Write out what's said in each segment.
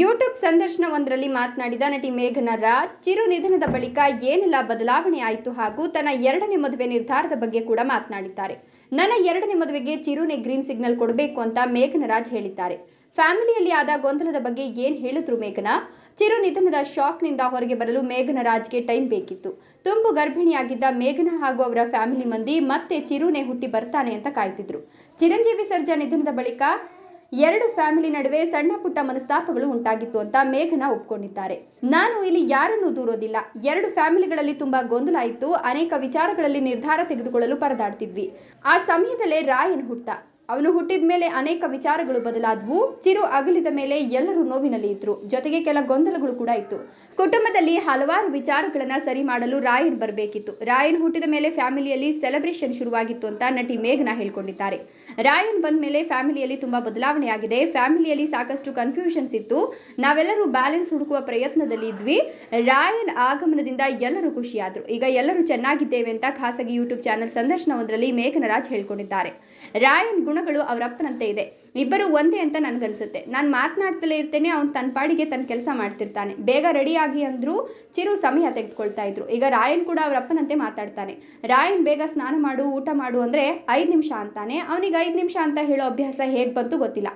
YouTube ಸಂದರ್ಶನವೊಂದರಲ್ಲಿ ಮಾತನಾಡಿದ ನಟಿ ಮೇಘನಾ ರಾಜ್ ಚಿರು ನಿಧನದ ಬಳಿಕ ಏನೆಲ್ಲ ಬದಲಾವಣೆ ಆಯಿತು ಹಾಗೂ ತನ್ನ ಎರಡನೇ ಮದುವೆ ನಿರ್ಧಾರದ ಬಗ್ಗೆ ಕೂಡ ಮಾತನಾಡಿದ್ದಾರೆ. ನನ್ನ ಎರಡನೇ ಮದುವೆಗೆ ಚಿರುನೆ ಗ್ರೀನ್ ಸಿಗ್ನಲ್ ಕೊಡಬೇಕು ಅಂತ ಮೇಘನಾ ರಾಜ್ ಹೇಳಿದ್ದಾರೆ. ಫ್ಯಾಮಿಲಿಯಲ್ಲಿ ಆದ ಗೊಂದಲದ ಬಗ್ಗೆ ಏನ್ ಹೇಳಿದ್ರು ಮೇಘನಾ? ಚಿರು ನಿಧನದ ಶಾಕ್ನಿಂದ ಹೊರಗೆ ಬರಲು ಮೇಘನಾ ರಾಜ್ಗೆ ಟೈಮ್ ಬೇಕಿತ್ತು. ತುಂಬು ಗರ್ಭಿಣಿಯಾಗಿದ್ದ ಮೇಘನಾ ಹಾಗೂ ಅವರ ಫ್ಯಾಮಿಲಿ ಮಂದಿ ಮತ್ತೆ ಚಿರುನೆ ಹುಟ್ಟಿ ಬರ್ತಾನೆ ಅಂತ ಕಾಯ್ತಿದ್ರು. ಚಿರಂಜೀವಿ ಸರ್ಜಾ ನಿಧನದ ಬಳಿಕ ಎರಡು ಫ್ಯಾಮಿಲಿ ನಡುವೆ ಸಣ್ಣ ಪುಟ್ಟ ಮನಸ್ತಾಪಗಳು ಉಂಟಾಗಿತ್ತು ಅಂತ ಮೇಘನಾ ಒಪ್ಕೊಂಡಿದ್ದಾರೆ. ನಾನು ಇಲ್ಲಿ ಯಾರನ್ನೂ ದೂರೋದಿಲ್ಲ. ಎರಡು ಫ್ಯಾಮಿಲಿಗಳಲ್ಲಿ ತುಂಬಾ ಗೊಂದಲ ಅನೇಕ ವಿಚಾರಗಳಲ್ಲಿ ನಿರ್ಧಾರ ತೆಗೆದುಕೊಳ್ಳಲು ಪರದಾಡ್ತಿದ್ವಿ. ಆ ಸಮಯದಲ್ಲೇ ರಾಯನ್ ಹುಟ್ಟ. ಅವನು ಹುಟ್ಟಿದ ಮೇಲೆ ಅನೇಕ ವಿಚಾರಗಳು ಬದಲಾದವು. ಚಿರು ಅಗಲಿದ ಮೇಲೆ ಎಲ್ಲರೂ ನೋವಿನಲ್ಲಿ ಇದ್ರು. ಜೊತೆಗೆ ಕೆಲ ಗೊಂದಲಗಳು ಕೂಡ ಇತ್ತು. ಕುಟುಂಬದಲ್ಲಿ ಹಲವಾರು ವಿಚಾರಗಳನ್ನ ಸರಿ ಮಾಡಲು ರಾಯನ್ ಬರಬೇಕಿತ್ತು. ರಾಯನ್ ಹುಟ್ಟಿದ ಮೇಲೆ ಫ್ಯಾಮಿಲಿಯಲ್ಲಿ ಸೆಲೆಬ್ರೇಷನ್ ಶುರುವಾಗಿತ್ತು ಅಂತ ನಟಿ ಮೇಘನಾ ಹೇಳ್ಕೊಂಡಿದ್ದಾರೆ. ರಾಯನ್ ಬಂದ ಮೇಲೆ ಫ್ಯಾಮಿಲಿಯಲ್ಲಿ ತುಂಬಾ ಬದಲಾವಣೆ ಆಗಿದೆ ಫ್ಯಾಮಿಲಿಯಲ್ಲಿ ಸಾಕಷ್ಟು ಕನ್ಫ್ಯೂಷನ್ಸ್ ಇತ್ತು. ನಾವೆಲ್ಲರೂ ಬ್ಯಾಲೆನ್ಸ್ ಹುಡುಕುವ ಪ್ರಯತ್ನದಲ್ಲಿ ಇದ್ವಿ. ರಾಯನ್ ಆಗಮನದಿಂದ ಎಲ್ಲರೂ ಖುಷಿಯಾದ್ರು. ಈಗ ಎಲ್ಲರೂ ಚೆನ್ನಾಗಿದ್ದೇವೆ ಅಂತ ಖಾಸಗಿ ಯೂಟ್ಯೂಬ್ ಚಾನೆಲ್ ಸಂದರ್ಶನವೊಂದರಲ್ಲಿ ಮೇಘನಾ ರಾಜ್ ಹೇಳ್ಕೊಂಡಿದ್ದಾರೆ. ರಾಯನ್ ಗುಣಗಳು ಅವರ ಅಪ್ಪನಂತೆ ಇದೆ. ಇಬ್ಬರು ಒಂದೇ ಅಂತ ನನ್ಗನ್ಸುತ್ತೆ. ನಾನು ಮಾತನಾಡ್ತಲೇ ಇರ್ತೇನೆ, ಅವ್ನು ತನ್ನ ಪಾಡಿಗೆ ತನ್ನ ಕೆಲಸ ಮಾಡ್ತಿರ್ತಾನೆ. ಬೇಗ ರೆಡಿ ಆಗಿ ಅಂದ್ರು ಚಿರು ಸಮಯ ತೆಗೆದುಕೊಳ್ತಾ ಇದ್ರು. ಈಗ ರಾಯನ್ ಕೂಡ ಅವರಪ್ಪನಂತೆ ಮಾತಾಡ್ತಾನೆ. ರಾಯನ್ ಬೇಗ ಸ್ನಾನ ಮಾಡು, ಊಟ ಮಾಡು ಅಂದ್ರೆ ಐದು ನಿಮಿಷ ಅಂತಾನೆ. ಅವನಿಗೆ ಐದು ನಿಮಿಷ ಅಂತ ಹೇಳೋ ಅಭ್ಯಾಸ ಹೇಗೆ ಬಂತು ಗೊತ್ತಿಲ್ಲ.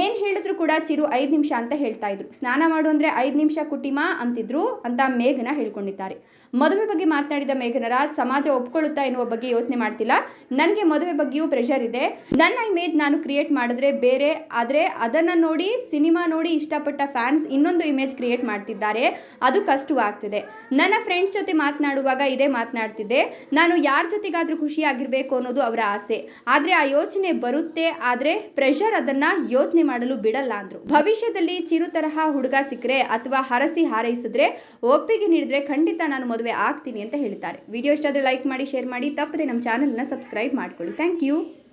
ಏನ್ ಹೇಳಿದ್ರು ಕೂಡ ಚಿರು ಐದು ನಿಮಿಷ ಅಂತ ಹೇಳ್ತಾ ಇದ್ರು. ಸ್ನಾನ ಮಾಡು ಅಂದರೆ ಐದು ನಿಮಿಷ ಕುಟಿಮ ಅಂತಿದ್ರು ಅಂತ ಮೇಘನ ಹೇಳ್ಕೊಂಡಿದ್ದಾರೆ. ಮದುವೆ ಬಗ್ಗೆ ಮಾತನಾಡಿದ ಮೇಘನ ರಾಜ್ ಸಮಾಜ ಒಪ್ಕೊಳ್ಳುತ್ತಾ ಎನ್ನುವ ಬಗ್ಗೆ ಯೋಚನೆ ಮಾಡ್ತಿಲ್ಲ. ನನಗೆ ಮದುವೆ ಬಗ್ಗೆಯೂ ಪ್ರೆಷರ್ ಇದೆ. ನನ್ನ ಇಮೇಜ್ ನಾನು ಕ್ರಿಯೇಟ್ ಮಾಡಿದ್ರೆ ಬೇರೆ, ಆದರೆ ಅದನ್ನು ನೋಡಿ, ಸಿನಿಮಾ ನೋಡಿ ಇಷ್ಟಪಟ್ಟ ಫ್ಯಾನ್ಸ್ ಇನ್ನೊಂದು ಇಮೇಜ್ ಕ್ರಿಯೇಟ್ ಮಾಡ್ತಿದ್ದಾರೆ. ಅದು ಕಷ್ಟವಾಗ್ತಿದೆ ನನ್ನ ಫ್ರೆಂಡ್ಸ್ ಜೊತೆ ಮಾತನಾಡುವಾಗ ಇದೇ ಮಾತನಾಡ್ತಿದ್ದೆ. ನಾನು ಯಾರ ಜೊತೆಗಾದರೂ ಖುಷಿಯಾಗಿರ್ಬೇಕು ಅನ್ನೋದು ಅವರ ಆಸೆ. ಆದರೆ ಆ ಯೋಚನೆ ಬರುತ್ತೆ, ಆದರೆ ಪ್ರೆಷರ್ ಅದನ್ನು ಯೋಚನೆ ಮಾಡಲು ಬಿಡಲ್ಲ ಅಂದ್ರು. ಭವಿಷ್ಯದಲ್ಲಿ ಚಿರು ತರಹ ಹುಡುಗ ಸಿಕ್ಕರೆ ಅಥವಾ ಹರಸಿ ಹಾರೈಸಿದ್ರೆ ಒಪ್ಪಿಗೆ ನೀಡಿದ್ರೆ ಖಂಡಿತ ನಾನು ಮದುವೆ ಆಗ್ತೀನಿ ಅಂತ ಹೇಳ್ತಾರೆ. ವಿಡಿಯೋ ಇಷ್ಟ ಲೈಕ್ ಮಾಡಿ, ಶೇರ್ ಮಾಡಿ, ತಪ್ಪದೆ ನಮ್ಮ ಚಾನಲ್ನ ಸಬ್ಸ್ಕ್ರೈಬ್ ಮಾಡ್ಕೊಳ್ಳಿ. Thank you.